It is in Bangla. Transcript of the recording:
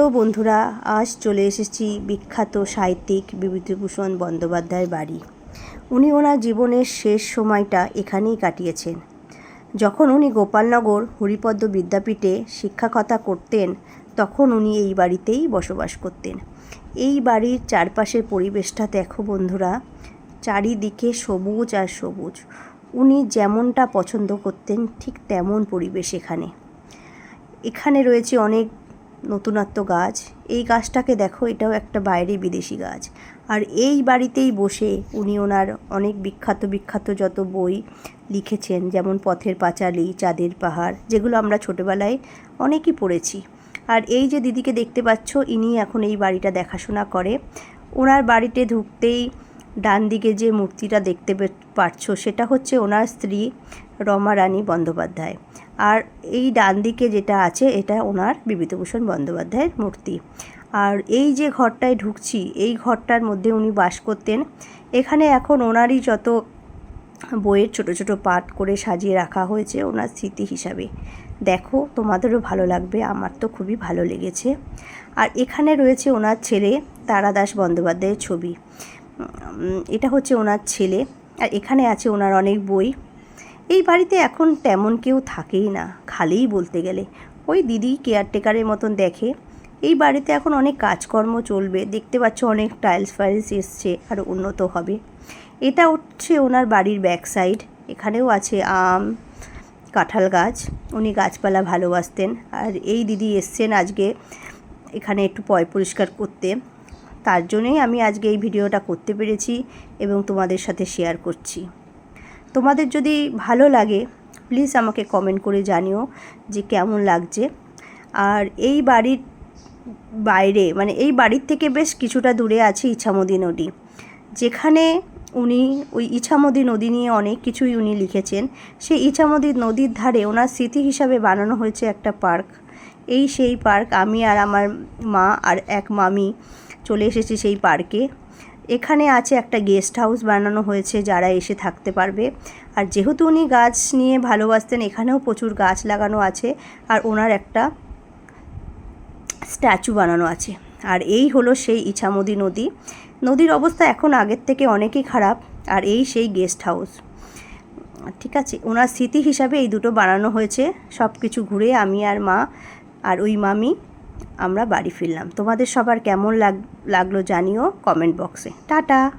তো বন্ধুরা, আজ চলে এসেছি বিখ্যাত সাহিত্যিক বিভূতিভূষণ বন্দ্যোপাধ্যায়ের বাড়ি। উনি ওনার জীবনের শেষ সময়টা এখানেই কাটিয়েছেন। যখন উনি গোপালনগর হরিপদ্ম বিদ্যাপীঠে শিক্ষাকতা করতেন, তখন উনি এই বাড়িতেই বসবাস করতেন। এই বাড়ির চারপাশের পরিবেশটা দেখো বন্ধুরা, চারিদিকে সবুজ আর সবুজ। উনি যেমনটা পছন্দ করতেন, ঠিক তেমন পরিবেশ এখানে। এখানে রয়েছে অনেক নতুনত্ব গাছ, এই গাছটাকে দেখো, এটাও একটা বাইরে বিদেশি গাছ। আর এই বাড়িতেই বসে উনি ওনার অনেক বিখ্যাত বিখ্যাত যত বই লিখেছেন, যেমন পথের পাঁচালী, চাঁদের পাহাড়, যেগুলো আমরা ছোটোবেলায় অনেকই পড়েছি। আর এই যে দিদিকে দেখতে পাচ্ছ, ইনি এখন এই বাড়িটা দেখাশোনা করে। ওনার বাড়িতে ঢুকতেই ডান দিকে যে মূর্তিটা দেখতে পাচ্ছ সেটা হচ্ছে ওনার স্ত্রী রমা রানী বন্দ্যোপাধ্যায়। আর এই ডান দিকে যেটা আছে, এটা ওনার বিভূতিভূষণ বন্দ্যোপাধ্যায়ের মূর্তি। আর এই যে ঘরটায় ঢুকছি, এই ঘরটার মধ্যে উনি বাস করতেন। এখানে এখন ওনারই যত বইয়ের ছোট ছোট পাঠ করে সাজিয়ে রাখা হয়েছে ওনার স্মৃতি হিসাবে। দেখো, তোমাদেরও ভালো লাগবে, আমার তো খুবই ভালো লেগেছে। আর এখানে রয়েছে ওনার ছেলে তারাদাস বন্দ্যোপাধ্যায়ের ছবি। এটা হচ্ছে ওনার ছেলে, আর এখানে আছে ওনার অনেক বই। এই বাড়িতে এখন তেমন কেউ থাকেই না, খালিই বলতে গেলে। ওই দিদি কেয়ারটেকারের মতন দেখে। এই বাড়িতে এখন অনেক কাজকর্ম চলবে, দেখতে পাচ্ছ অনেক টাইলস ফাইলস এসছে, আর উন্নত হবে। এটা হচ্ছে ওনার বাড়ির ব্যাক সাইড এখানেও আছে আম, কাঁঠাল গাছ, উনি গাছপালা ভালোবাসতেন। আর এই দিদি এসছেন আজকে এখানে একটু পয় পরিষ্কার করতে। তার জন্যই আমি আজকে এই ভিডিওটা করতে পেরেছি এবং তোমাদের সাথে শেয়ার করছি। তোমাদের যদি ভালো লাগে প্লিজ আমাকে কমেন্ট করে জানিও যে কেমন লাগছে। আর এই বাড়ির বাইরে মানে এই বাড়ির থেকে বেশ কিছুটা দূরে আছে ইছামতি নদী। যেখানে উনি, ওই ইছামতি নদী নিয়ে অনেক কিছুই উনি লিখেছেন। সেই ইছামতি নদীর ধারে ওনার স্মৃতি হিসাবে বানানো হয়েছে একটা পার্ক। এই সেই পার্ক আমি আর আমার মা আর এক মামি চলে এসেছি সেই পার্কে। এখানে আছে একটা গেস্ট হাউস বানানো হয়েছে, যারা এসে থাকতে পারবে। আর যেহেতু উনি গাছ নিয়ে ভালোবাসতেন, এখানেও প্রচুর গাছ লাগানো আছে আর ওনার একটা স্ট্যাচু বানানো আছে। আর এই হলো সেই ইছামতি নদী। নদীর অবস্থা এখন আগের থেকে অনেকই খারাপ, আর এই সেই গেস্ট হাউস। ঠিক আছে, ওনার স্মৃতি হিসাবে এই দুটো বানানো হয়েছে। সব কিছু ঘুরে আমি আর মা আর ওই মামি আমরা বাড়ি ফিরলাম। তোমাদের সবার কেমন লাগ লাগল জানিও কমেন্ট বক্সে। টাটা!